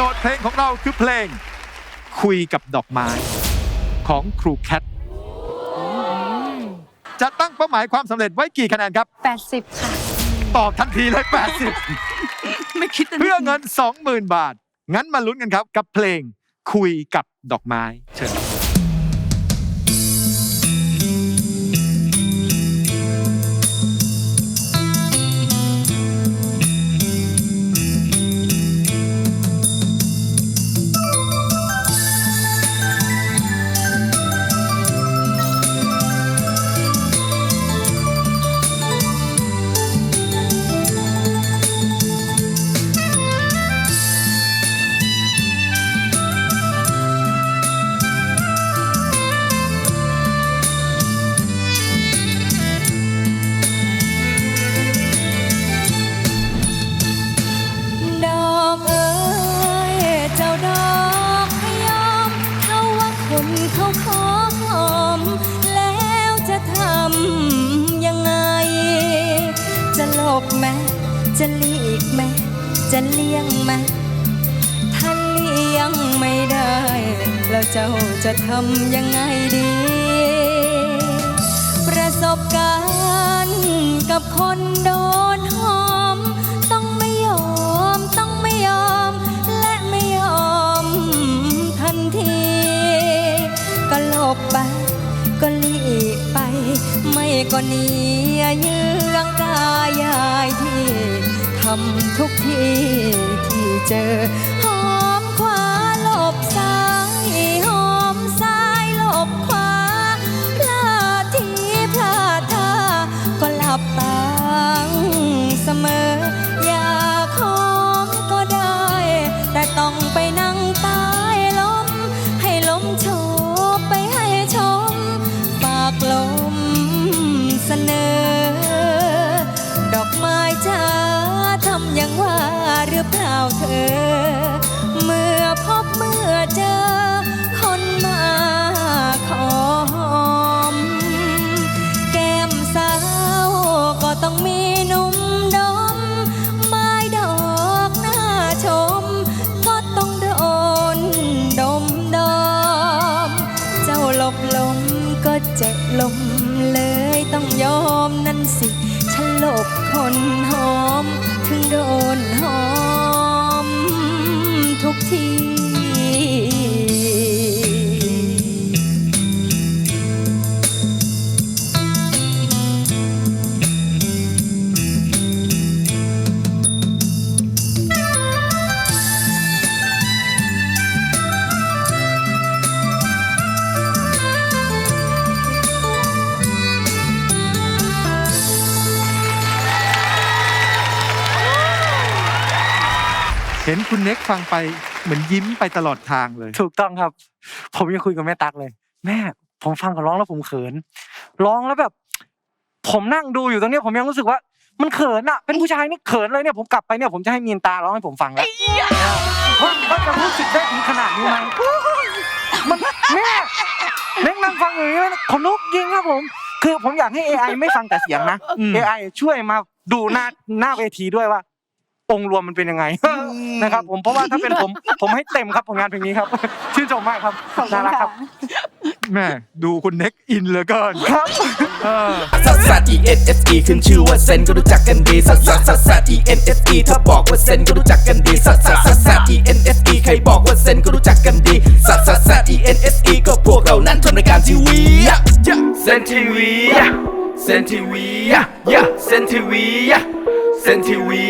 โจทย์เพลงของเราคือเพลง คุยกับดอกไม้ ของครูแคทจะตั้งเป้าหมายความสำเร็จไว้กี่คะแนนครับ 80 ค่ะ ตอบทันทีเลย80ไม่คิดะเพื่อเงิน 20,000 บาท งั้นมาลุ้นกันครับ กับเพลงคุยกับดอกไม้ เชิญ นเขาขอหอม แล้วจะทำยังไง จะหลบแม้จะหลีกแม้จะเลี่ยงแม้ถ้าเลี่ยงไม่ได้ แล้วเจ้าจะทำยังไงดี ประสบการณ์กับคนโดน ก็หนีเยื้องกายายที่ทำทุกที่ที่เจอ เสนอ ดอกไม้จ้าทำอย่างว่าหรือเปล่าเธอ เมื่อพบเมื่อเจอ คนมาขอหอม แก้มสาวก็ต้องมีหนุ่มดม ไม้ดอกหน้าชม ก็ต้องโดนดมดอม เจ้าหลบลมก็เจ็บลมเลย ต้องยอมนั่นสิ ฉันหลบคนหอม ถึงโดนหอม ทุกที เห็นคุณเน็กฟังไปเหมือนยิ้มไปตลอดทางเลย ถูกต้องครับ ผมยังคุยกับแม่ตักเลย แม่ ผมฟังเขาร้องแล้วผมเขิน ร้องแล้วแบบ ผมนั่งดูอยู่ตรงเนี้ยผมยังรู้สึกว่า มันเขินอะเป็นผู้ชายนี่เขินเลยเนี่ยผมกลับไปเนี่ยผมจะให้มีนตาร้องให้ผมฟังแล้วว่าว่าจะรู้สึกได้ถึงขนาดนี้ไหมมันแม่เน็กนั่งฟังอย่างนี้แล้วขนลุกยิงครับผม คือผมอยากให้ AI ไม่ฟังแต่เสียงนะอืม AI ช่วยมาดูหน้าหน้าเวทีด้วยว่า องค์รวมมันเป็นยังไงนะครับ ผมเพราะว่าถ้าเป็นผมผมให้เต็มครับผลงานเพลงนี้ครับ ชื่นชมมากครับน่ารักครับแม่ดูคุณเน็กอินเหลือเกินครับเออซัสซัส E N S E ขึ้นชื่อว่าเซนก็รู้จักกันดีซัสซัสซัสซัส E N S E ถ้าบอกว่าเซนก็รู้จักกันดีซัสซัสซัสซัส E N S E ใครบอกว่าเซนก็รู้จักกันดีซัสซัสซัส E N S E ก็พวกเรานั้นทำรายการทีวีเซนทีวีเซนทีวีเซนทีวี เซนทีวี